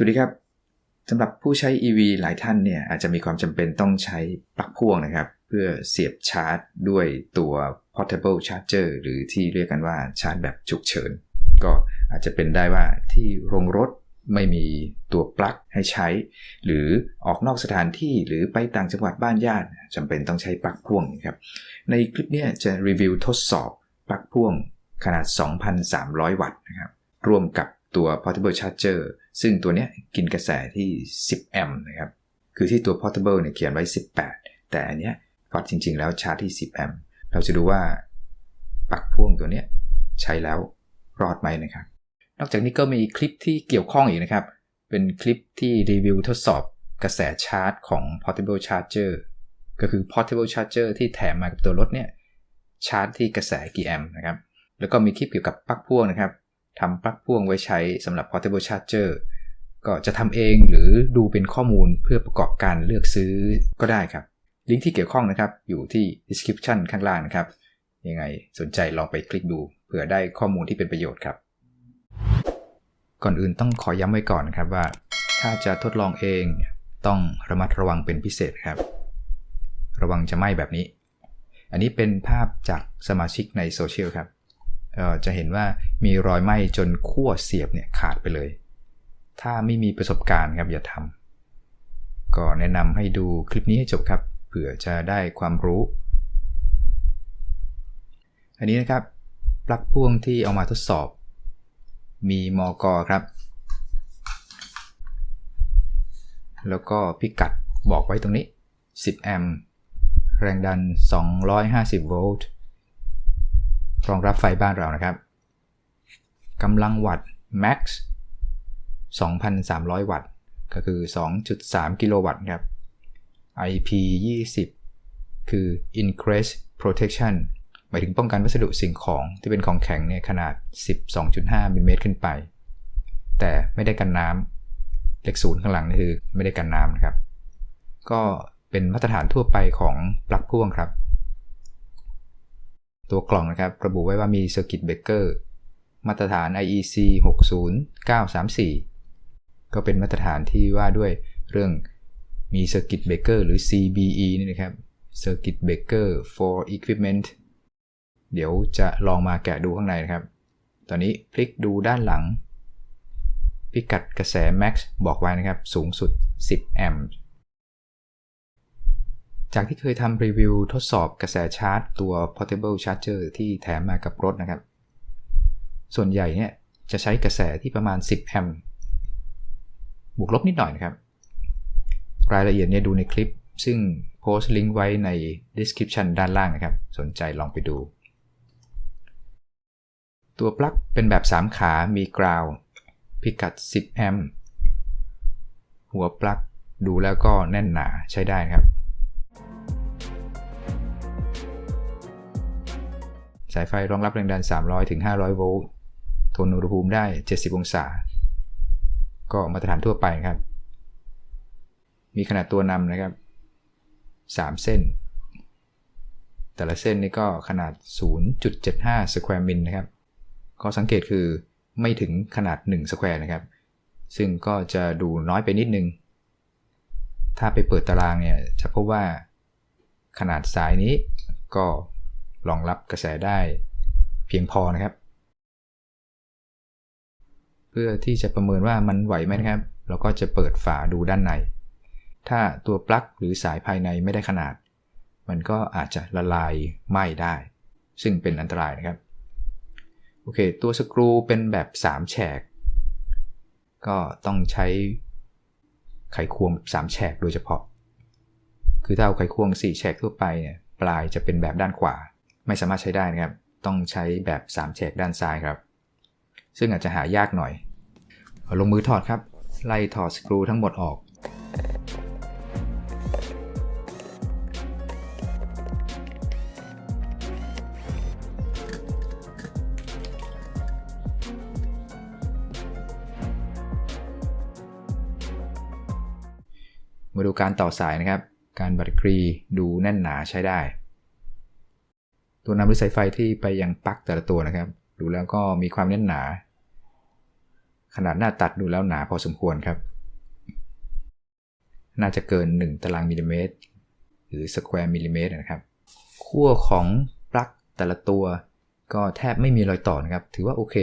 สวัสดีครับสำหรับผู้ใช้ EV หลายท่านเนี่ยอาจจะมีความจำเป็นต้องใช้ปลั๊กพ่วงนะครับ เพื่อเสียบชาร์จด้วยตัว portable charger หรือที่เรียกกันว่าชาร์จแบบฉุกเฉิน ก็อาจจะเป็นได้ว่าที่โรงรถไม่มีตัวปลั๊กให้ใช้ หรือออกนอกสถานที่หรือไปต่างจังหวัดบ้านญาติจำเป็นต้องใช้ปลั๊กพ่วงครับ ในคลิปนี้จะรีวิวทดสอบปลั๊กพ่วงขนาด 2,300 วัตต์นะครับร่วมกับตัว portable charger ซึ่งตัวเนี้ยกินกระแสที่ 10 แอมป์นะครับ คือที่ตัว portable เนี่ยเขียนไว้ 18 แต่อันเนี้ยวัดจริง ๆ แล้วชาร์จที่ 10 แอมป์ เราจะดูว่าปลั๊กพ่วงตัวเนี้ยใช้แล้วรอดไหมนะครับ นอกจากนี้ก็มีคลิปที่เกี่ยวข้องอีกนะครับ เป็นคลิปที่รีวิวทดสอบกระแสชาร์จของ portable charger ก็คือ portable charger ที่แถมมากับตัวรถเนี่ยชาร์จที่กระแสกี่แอมป์นะครับ แล้วก็มีคลิปเกี่ยวกับปลั๊กพ่วงนะครับ ทำปลั๊กพ่วงไว้ใช้สำหรับ portable charger ก็จะทำเองหรือดูเป็นข้อมูลเพื่อประกอบการเลือกซื้อก็ได้ครับ ลิงก์ที่เกี่ยวข้องนะครับ อยู่ที่ description ข้างล่างนะครับ ยังไงสนใจลองไปคลิกดูเผื่อได้ข้อมูลที่เป็นประโยชน์ครับ ก่อนอื่นต้องขอย้ำไว้ก่อนนะครับว่า ถ้าจะทดลองเองต้องระมัดระวังเป็นพิเศษครับ ระวังจะไหม้แบบนี้ อันนี้เป็นภาพจากสมาชิกในโซเชียลครับ จะเห็นว่ามีรอยไหม้จนขั้วเสียบเนี่ยขาดไปเลย ถ้าไม่มีประสบการณ์ครับอย่าทำก็แนะนำให้ดูคลิปนี้ให้จบครับเผื่อจะได้ความรู้ อันนี้นะครับปลั๊กพ่วงที่เอามาทดสอบ มีมอกอครับ แล้วก็พิกัดบอกไว้ตรงนี้ 10 แอมป์แรงดัน 250 โวลต์ รองรับไฟบ้านเรานะครับกำลังวัตต์ max 2,300 วัตต์ ก็คือ 2.3 กิโลวัตต์ครับ IP 20 คือ increase protection หมายถึงป้องกันวัสดุสิ่งของที่เป็นของแข็งเนี่ยขนาด 12.5มิลลิเมตรขึ้นไป แต่ไม่ได้กันน้ำเลขศูนย์ข้างหลังนี่คือไม่ได้กันน้ำนะครับ ก็เป็นมาตรฐานทั่วไปของปลั๊กพ่วงครับ ตัวกล่องนะครับระบุไว้ว่ามี Circuit Breaker มาตรฐาน IEC 60934 ก็เป็นมาตรฐานที่ว่าด้วยเรื่องมี Circuit Breaker หรือ CBE นี่นะครับ Circuit Breaker for Equipment เดี๋ยวจะลองมาแกะดูข้างในนะครับ ตอนนี้พลิกดูด้านหลัง พิกัดกระแส Max บอกไว้นะครับ สูงสุด 10 แอมป์ จากที่เคยทำรีวิวทดสอบกระแสชาร์จตัว portable charger ที่แถมมากับรถนะครับ ส่วนใหญ่เนี่ยจะใช้กระแสที่ประมาณ 10 แอมป์บวกลบนิดหน่อยนะครับ รายละเอียดเนี่ยดูในคลิป ซึ่งโพสต์ลิงก์ไว้ใน description ด้านล่างนะครับ สนใจลองไปดู ตัวปลั๊กเป็นแบบ 3 ขามีกราว พิกัด 10 แอมป์หัวปลั๊กดูแล้วก็แน่นหนาใช้ได้ครับ สายไฟรองรับแรงดัน 300 ถึง 500 โวลต์ ทนอุณหภูมิได้ 70 องศา ก็มาตรฐานทั่วไปครับ มีขนาดตัวนำนะครับ 3 เส้น แต่ละเส้นนี่ก็ขนาด 0.75 สแควร์มิลนะครับข้อสังเกตคือไม่ถึงขนาด 1 สแควร์นะครับ ซึ่งก็จะดูน้อยไปนิดนึง ถ้าไปเปิดตารางเนี่ยจะพบว่าขนาดสายนี้ก็ รองรับกระแสได้เพียงพอนะครับ เพื่อที่จะประเมินว่ามันไหวไหมนะครับ เราก็จะเปิดฝาดูด้านใน ถ้าตัวปลั๊กหรือสายภายในไม่ได้ขนาด มันก็อาจจะละลายไหม้ได้ ซึ่งเป็นอันตรายนะครับ โอเค ตัวสกรูเป็นแบบ 3 แฉก ก็ต้องใช้ไขควง 3 แฉกโดยเฉพาะ คือถ้าเอาไขควง 4 แฉกทั่วไปเนี่ยปลายจะเป็นแบบด้านขวา ไม่สามารถใช้ได้นะครับ ต้องใช้แบบ3แฉกด้านซ้ายครับ ซึ่งอาจจะหายากหน่อย ลงมือถอดครับ ไล่ถอดสกรูทั้งหมดออกมาดูการต่อสายนะครับ การบัตรกรีดูแน่นหนาใช้ได้ วน้ำหรือสายไฟที่ไปยังปลั๊กแต่ละตัวนะครับ ดูแล้วก็มีความแน่นหนา ขนาดหน้าตัดดูแล้วหนาพอสมควรครับ น่าจะเกิน 1 ตารางมิลลิเมตร หรือสแควร์มิลลิเมตรนะครับขั้วของปลั๊กแต่ละตัว ก็แทบไม่มีรอยต่อนะครับ ถือว่าโอเค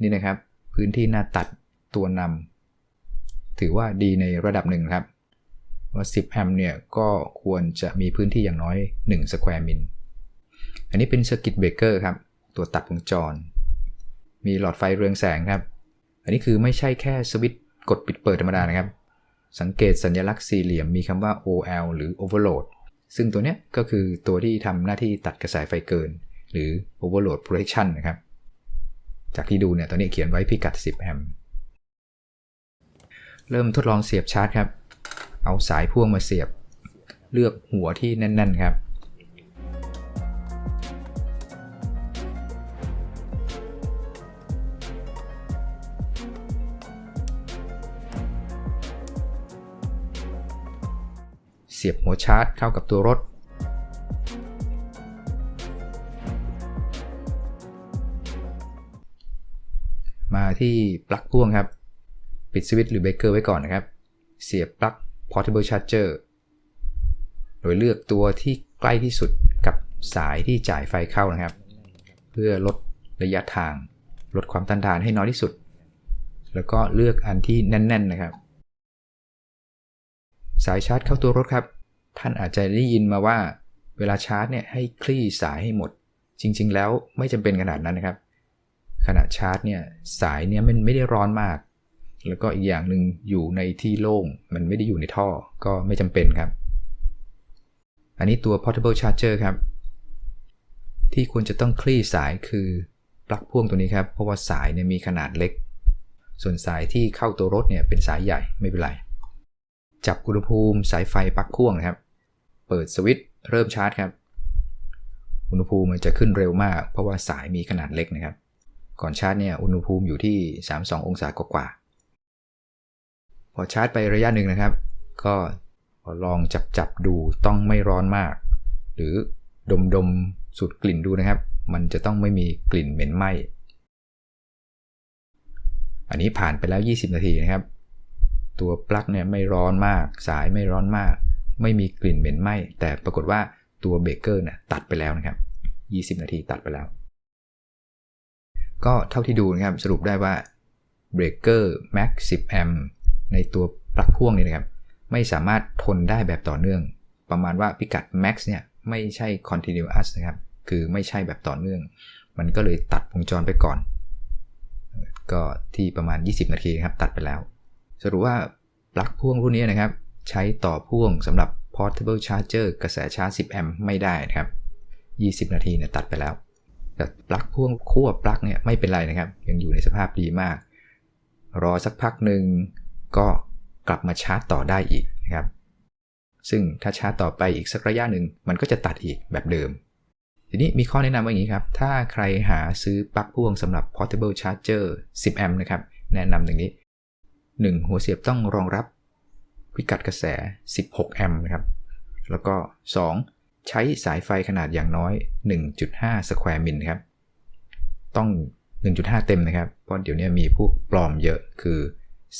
นี่นะครับ พื้นที่หน้าตัดตัวนำถือว่าดีในระดับหนึ่งครับ ว่า 10 แอมป์เนี่ยก็ควรจะมีพื้นที่อย่างน้อย 1 สแควร์มิล อันนี้เป็นสกิตเบรกเกอร์ครับ ตัวตัดวงจร มีหลอดไฟเรืองแสงครับ อันนี้คือไม่ใช่แค่สวิตช์กดปิดเปิดธรรมดานะครับ สังเกตสัญลักษณ์สี่เหลี่ยมมีคำว่า OL หรือ Overload ซึ่งตัวเนี้ยก็คือตัวที่ทำหน้าที่ตัดกระแสไฟเกิน หรือ Overload Protection นะครับ จากที่ดูเนี่ยตอนนี้เขียนไว้พิกัด 10 แอมป์เริ่มทดลองเสียบชาร์จครับ เอาสายพ่วงมาเสียบ เลือกหัวที่แน่น ๆ ครับ เสียบหัวชาร์จเข้ากับตัวรถ มาที่ปลั๊กพ่วงครับ ปิดสวิตช์หรือเบรกเกอร์ไว้ก่อนนะครับ เสียบปลั๊ก portable charger โดยเลือกตัวที่ใกล้ที่สุดกับสายที่จ่ายไฟเข้านะครับ เพื่อลดระยะทาง ลดความต้านทานให้น้อยที่สุด แล้วก็เลือกอันที่แน่น ๆ นะครับ สายชาร์จเข้าตัวรถครับ ท่านอาจจะได้ยินมาว่าเวลาชาร์จเนี่ยให้คลี่สายให้หมด จริง ๆ แล้วไม่จำเป็นขนาดนั้นนะครับ ขณะชาร์จเนี่ยสายเนี่ยมันไม่ได้ร้อนมาก แล้วก็อีกอย่างหนึ่งอยู่ในที่โล่ง มันไม่ได้อยู่ในท่อก็ไม่จำเป็นครับ อันนี้ตัว portable charger ครับ ที่ควรจะต้องคลี่สายคือปลั๊กพ่วงตัวนี้ครับ เพราะว่าสายเนี่ยมีขนาดเล็ก ส่วนสายที่เข้าตัวรถเนี่ยเป็นสายใหญ่ไม่เป็นไร จับอุณหภูมิสายไฟปลั๊กพ่วงนะครับ เปิดสวิตช์เริ่มชาร์จครับ อุณหภูมิมันจะขึ้นเร็วมาก เพราะว่าสายมีขนาดเล็กนะครับ ก่อนชาร์จเนี่ยอุณหภูมิอยู่ที่ 32 องศากว่าๆพอชาร์จไประยะหนึ่งนะครับ ก็ลองจับจับดูต้องไม่ร้อนมาก หรือดมดมสูดกลิ่นดูนะครับ มันจะต้องไม่มีกลิ่นเหม็นไหม้อันนี้ผ่านไปแล้ว 20 นาทีนะครับ ตัวปลั๊กเนี่ยไม่ร้อนมาก สายไม่ร้อนมาก ไม่มีกลิ่นเหม็นไหม้แต่ปรากฏว่าตัวเบเกอร์เนี่ยตัดไปแล้วนะครับ 20 นาทีตัดไปแล้ว ก็เท่าที่ดูนะครับสรุปได้ว่าเบรกเกอร์ Max 10แอมในตัวปลั๊กพ่วงนี่นะครับ ไม่สามารถทนได้แบบต่อเนื่อง ประมาณว่าพิกัด Max เนี่ยไม่ใช่ continuous นะครับ คือไม่ใช่แบบต่อเนื่อง มันก็เลยตัดวงจรไปก่อน ก็ที่ประมาณ 20 นาทีครับตัดไปแล้ว สรุปว่าปลั๊กพ่วงรุ่นนี้นะครับ ใช้ต่อพ่วงสำหรับ portable charger กระแสชาร์จ 10 แอมป์ไม่ได้นะครับ 20 นาทีเนี่ยตัดไปแล้ว แต่ปลั๊กพ่วงขั้วปลั๊กเนี่ยไม่เป็นไรนะครับ ยังอยู่ในสภาพดีมาก รอสักพักหนึ่งก็กลับมาชาร์จต่อได้อีกนะครับ ซึ่งถ้าชาร์จต่อไปอีกสักระยะหนึ่งมันก็จะตัดอีกแบบเดิม ทีนี้มีข้อแนะนำว่าอย่างนี้ครับ ถ้าใครหาซื้อปลั๊กพ่วงสำหรับ portable charger 10 แอมป์นะครับ แนะนำอย่างนี้ 1 หัวเสียบต้องรองรับพิกัดกระแส 16 แอมป์นะครับ แล้วก็ 2 ใช้สายไฟขนาดอย่างน้อย 1.5 สแควร์มิลครับ ต้อง 1.5 เต็มนะครับ เพราะเดี๋ยวนี้มีพวกปลอมเยอะ คือ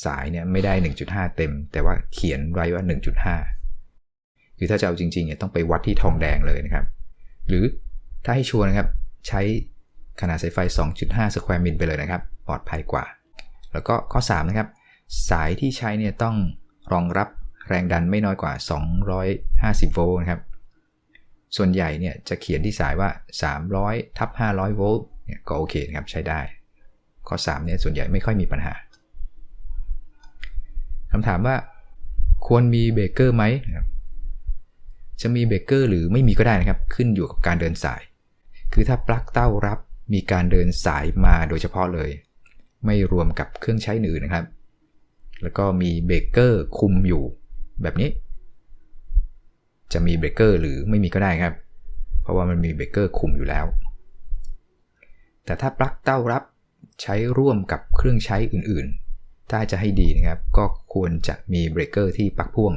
สายเนี่ยไม่ได้ 1.5 เต็ม แต่ว่าเขียนไว้ว่า 1.5 คือถ้าจะเอาจริงๆเนี่ยต้องไปวัดที่ทองแดงเลยนะครับ หรือถ้าให้ชัวร์นะครับ ใช้ขนาดสายไฟ 2.5 สแควร์มิลไปเลยนะครับ ปลอดภัยกว่า แล้วก็ข้อ 3 นะครับ สายที่ใช้เนี่ยต้องรองรับแรงดันไม่น้อยกว่า 250 โวลต์นะครับ ส่วนใหญ่เนี่ยจะเขียนที่สายว่า 300ทับ500 โวลต์เนี่ยก็โอเคนะครับใช้ได้ ข้อ 3 เนี่ยส่วนใหญ่ไม่ค่อยมีปัญหาคำถามว่า ควรมีเบรกเกอร์ไหมจะมีเบรกเกอร์หรือไม่มีก็ได้นะครับ ขึ้นอยู่กับการเดินสาย คือถ้าปลั๊กเต้ารับมีการเดินสายมาโดยเฉพาะเลย ไม่รวมกับเครื่องใช้อื่นนะครับ แล้วก็มีเบรกเกอร์คุมอยู่แบบนี้ จะมีเบรกเกอร์หรือไม่มีก็ได้ครับ เพราะว่ามันมีเบรกเกอร์คุมอยู่แล้ว แต่ถ้าปลั๊กเต้ารับใช้ร่วมกับเครื่องใช้อื่นๆ ถ้าจะให้ดีนะครับ ก็ควรจะมีเบรกเกอร์ที่ปลั๊กพ่วง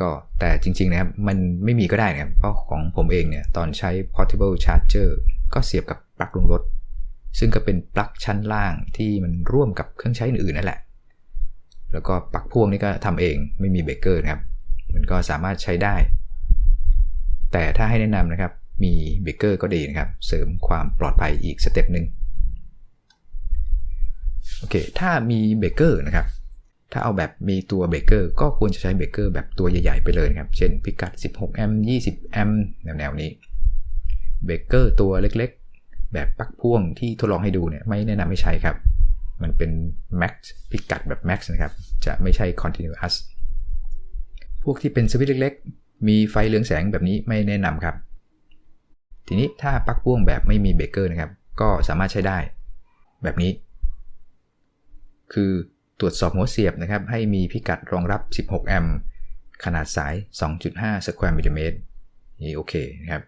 ก็แต่จริงๆนะครับ มันไม่มีก็ได้นะครับ เพราะของผมเองเนี่ย ตอนใช้ portable charger ก็เสียบกับปลั๊กลงรถ ซึ่งก็เป็นปลั๊กชั้นล่างที่มันร่วมกับเครื่องใช้อื่นๆนั่นแหละ แล้วก็ปลั๊กพ่วงนี่ก็ทำเองไม่มีเบรกเกอร์นะครับ มันก็สามารถใช้ได้ แต่ถ้าให้แนะนำนะครับ มีเบเกอร์ก็ดีนะครับ เสริมความปลอดภัยอีกสเต็ปหนึ่งโอเค ถ้ามีเบเกอร์นะครับ ถ้าเอาแบบมีตัวเบเกอร์ก็ควรจะใช้เบเกอร์แบบตัวใหญ่ ๆ ไปเลยครับ เช่นพิกัด 16 แอมป์ 20 แอมป์แนวๆนี้ เบเกอร์ตัวเล็กๆ แบบปักพ่วงที่ทดลองให้ดูเนี่ยไม่แนะนำให้ใช้ครับ มันเป็น max พิกัดแบบ max นะครับ จะไม่ใช่ continuous พวกที่เป็นสวิตช์เล็ก ๆ มีไฟเรืองแสงแบบนี้ไม่แนะนำครับ ทีนี้ถ้าปลั๊กพ่วงแบบไม่มีเบรกเกอร์นะครับ ก็สามารถใช้ได้ แบบนี้ คือตรวจสอบหัวเสียบนะครับ ให้มีพิกัดรองรับ 16 แอมป์ขนาดสาย 2.5สแควร์มิลลิเมตรนี่โอเคนะครับ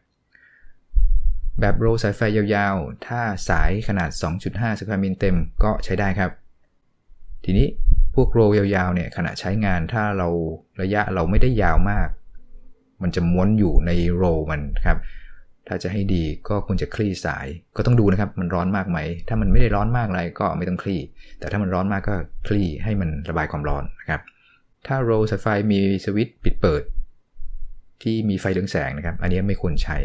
แบบโรสายไฟยาวๆ ถ้าสายขนาด 2.5สแควร์มิลเต็มก็ใช้ได้ครับ ทีนี้ พวกโรยาวๆเนี่ยขณะใช้งานถ้าเราระยะเราไม่ได้ยาวมาก มันจะม้วนอยู่ในโรมันครับถ้าจะให้ดีก็ควรจะคลี่สายก็ต้องดูนะครับ มันร้อนมากไหม ถ้ามันไม่ได้ร้อนมากอะไรก็ไม่ต้องคลี่ แต่ถ้ามันร้อนมากก็คลี่ให้มันระบายความร้อนนะครับ ถ้าโรสายไฟมีสวิตช์ปิดเปิด ที่มีไฟเรืองแสงนะครับ อันนี้ไม่ควรใช้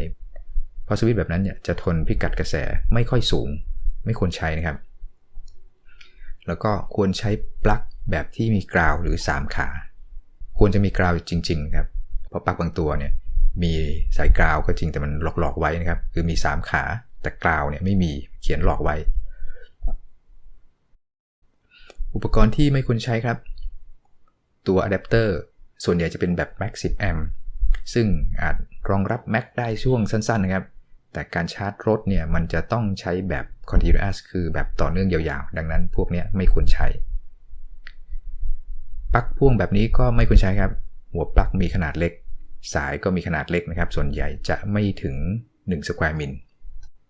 เพราะสวิตช์แบบนั้นเนี่ยจะทนพิกัดกระแสไม่ค่อยสูง ไม่ควรใช้นะครับ แล้วก็ควรใช้ปลั๊ก แบบที่มีกราวหรือ 3 ขา ควรจะมีกราวจริง ๆ ครับ เพราะปลั๊กบางตัวเนี่ยมีสายกราวก็จริงแต่มันหลอกๆไว้นะครับ คือมี 3 ขา แต่กราวเนี่ยไม่มีเขียนหลอกไว้ อุปกรณ์ที่ไม่ควรใช้ครับ ตัวอะแดปเตอร์ส่วนใหญ่จะเป็นแบบ Max 10แอมป์ซึ่งอาจรองรับ Mac ได้ช่วงสั้นๆนะครับ แต่การชาร์จรถเนี่ยมันจะต้องใช้แบบ continuous คือแบบต่อเนื่องยาวๆ ดังนั้นพวกนี้ไม่ควรใช้ ปลั๊กพ่วงแบบนี้ก็ไม่ควรใช้ครับ หัวปลั๊กมีขนาดเล็ก สายก็มีขนาดเล็กนะครับ ส่วนใหญ่จะไม่ถึง1สแควร์มิล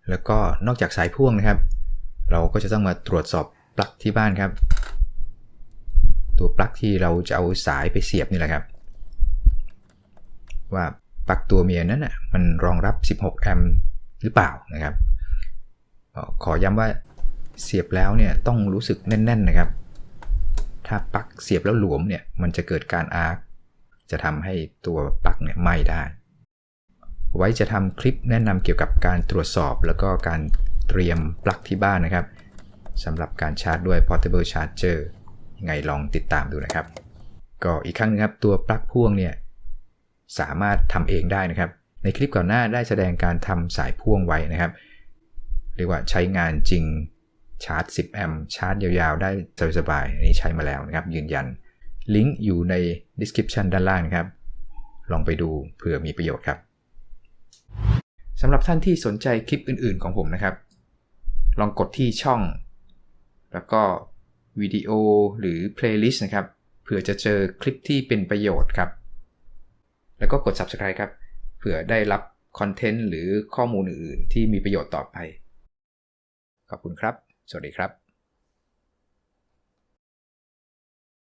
แล้วก็นอกจากสายพ่วงนะครับ เราก็จะต้องมาตรวจสอบปลั๊กที่บ้านครับ ตัวปลั๊กที่เราจะเอาสายไปเสียบนี่แหละครับ ว่าปลั๊กตัวเมียนั้นน่ะมันรองรับ 16 แอมป์หรือเปล่านะครับ ขอย้ำว่าเสียบแล้วเนี่ยต้องรู้สึกแน่น ๆนะครับ ถ้าปลั๊กเสียบแล้วหลวมเนี่ยมันจะเกิดการอาร์คจะทำให้ตัวปลั๊กเนี่ยไหม้ได้ ไว้จะทำคลิปแนะนำเกี่ยวกับการตรวจสอบ แล้วก็การเตรียมปลั๊กที่บ้านนะครับสำหรับการชาร์จด้วย portable charger ยังไงลองติดตามดูนะครับ ก็อีกครั้งนึงครับตัวปลั๊กพ่วงเนี่ยสามารถทำเองได้นะครับ ในคลิปก่อนหน้าได้แสดงการทำสายพ่วงไว้นะครับ เรียกว่าใช้งานจริง ชาร์จ 10 แอมป์ชาร์จยาวๆ ได้สบายๆอันนี้ใช้มาแล้วนะครับ ยืนยัน ลิงก์อยู่ใน description ด้านล่างนะครับ ลองไปดูเผื่อมีประโยชน์ครับสำหรับท่านที่สนใจคลิปอื่นๆของผมนะครับ ลองกดที่ช่อง แล้วก็วิดีโอหรือ playlist นะครับเผื่อจะเจอคลิปที่เป็นประโยชน์ครับ แล้วก็กด subscribe ครับเผื่อได้รับคอนเทนต์หรือข้อมูลอื่นๆที่มีประโยชน์ต่อไป ขอบคุณครับ สวัสดีครับ